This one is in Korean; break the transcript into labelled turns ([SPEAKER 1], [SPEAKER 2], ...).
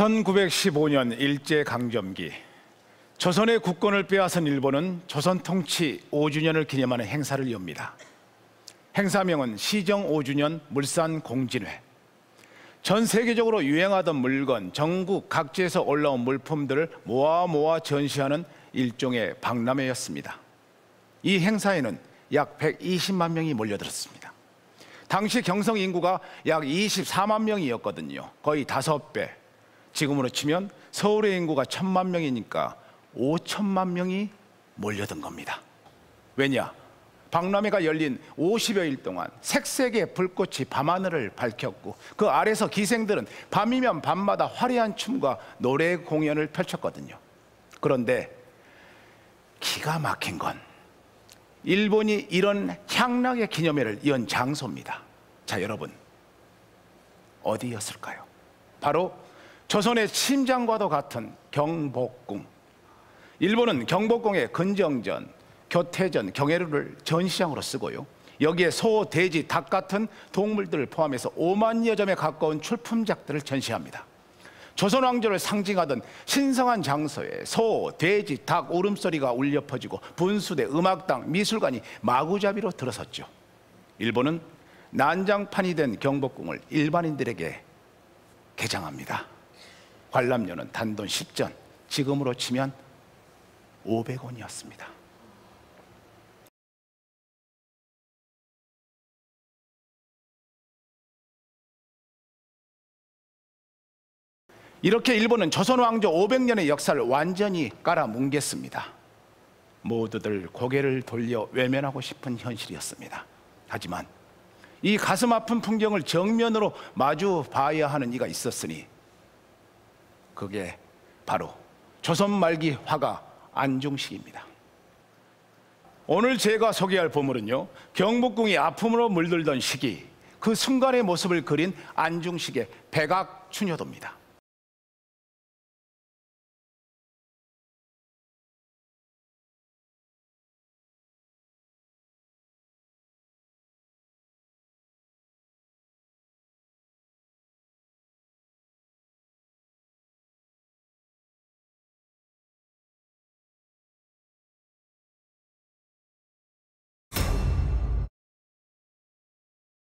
[SPEAKER 1] 1915년 일제강점기 조선의 국권을 빼앗은 일본은 조선 통치 5주년을 기념하는 행사를 엽니다. 행사명은 시정 5주년 물산 공진회. 전 세계적으로 유행하던 물건, 전국 각지에서 올라온 물품들을 모아 모아 전시하는 일종의 박람회였습니다. 이 행사에는 약 120만 명이 몰려들었습니다. 당시 경성 인구가 약 24만 명이었거든요. 거의 다섯 배. 지금으로 치면 서울의 인구가 천만 명이니까 5천만 명이 몰려든 겁니다. 왜냐? 박람회가 열린 50여일 동안 색색의 불꽃이 밤하늘을 밝혔고 그 아래서 기생들은 밤이면 밤마다 화려한 춤과 노래 공연을 펼쳤거든요. 그런데 기가 막힌 건 일본이 이런 향락의 기념회를 연 장소입니다. 자, 여러분. 어디였을까요? 바로 조선의 심장과도 같은 경복궁. 일본은 경복궁의 근정전, 교태전, 경회루를 전시장으로 쓰고요. 여기에 소, 돼지, 닭 같은 동물들을 포함해서 5만여 점에 가까운 출품작들을 전시합니다. 조선 왕조를 상징하던 신성한 장소에 소, 돼지, 닭 울음소리가 울려 퍼지고 분수대, 음악당, 미술관이 마구잡이로 들어섰죠. 일본은 난장판이 된 경복궁을 일반인들에게 개장합니다. 관람료는 단돈 10전, 지금으로 치면 500원이었습니다. 이렇게 일본은 조선 왕조 500년의 역사를 완전히 깔아뭉갰습니다. 모두들 고개를 돌려 외면하고 싶은 현실이었습니다. 하지만 이 가슴 아픈 풍경을 정면으로 마주 봐야 하는 이가 있었으니 그게 바로 조선 말기 화가 안중식입니다. 오늘 제가 소개할 보물은요, 경복궁이 아픔으로 물들던 시기, 그 순간의 모습을 그린 안중식의 백악 추녀도입니다.